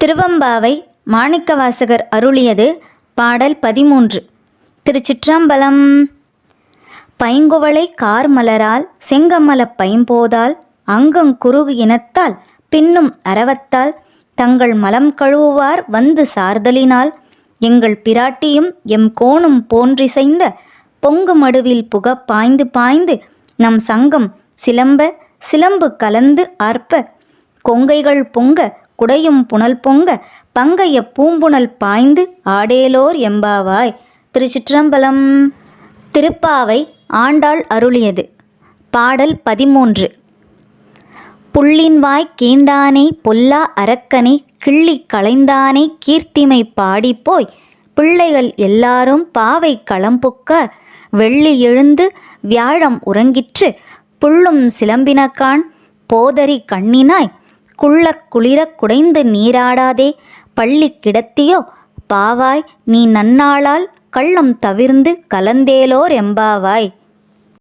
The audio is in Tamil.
திருவம்பாவை மாணிக்கவாசகர் அருளியது பாடல் பதிமூன்று. திருச்சிற்றம்பலம். பைங்குவளை கார்மலரால் செங்கமலப் பைம்போதால் அங்கங்குருகு இனத்தால் பின்னும் அறவத்தால் தங்கள் மலம் கழுவுவார் வந்து சார்தலினால் எங்கள் பிராட்டியும் எம் கோணும் போன்றிசைந்த பொங்கு மடுவில் புக பாய்ந்து பாய்ந்து நம் சங்கம் சிலம்ப சிலம்பு கலந்து ஆர்ப்ப கொங்கைகள் பொங்க குடையும் புனல் பொங்க பங்கைய பூம்புணல் பாய்ந்து ஆடேலோர் எம்பாவாய். திருச்சிற்றம்பலம். திருப்பாவை ஆண்டாள் அருளியது. பாடல் பதிமூன்று. புள்ளின்வாய் கீண்டானை பொல்லா அரக்கனை கிள்ளி களைந்தானை கீர்த்திமை பாடிப்போய் பிள்ளைகள் எல்லாரும் பாவை களம்புக்க வெள்ளி எழுந்து வியாழம் உறங்கிற்று புள்ளும் சிலம்பினக்கான் போதரி கண்ணினாய் குள்ளக் குளிரக் குடைந்து நீராடாதே. பள்ளி கிடத்தியோ பாவாய் நீ நன்னாளால் கள்ளம் தவிர்ந்து கலந்தேலோர் எம்பாவாய்.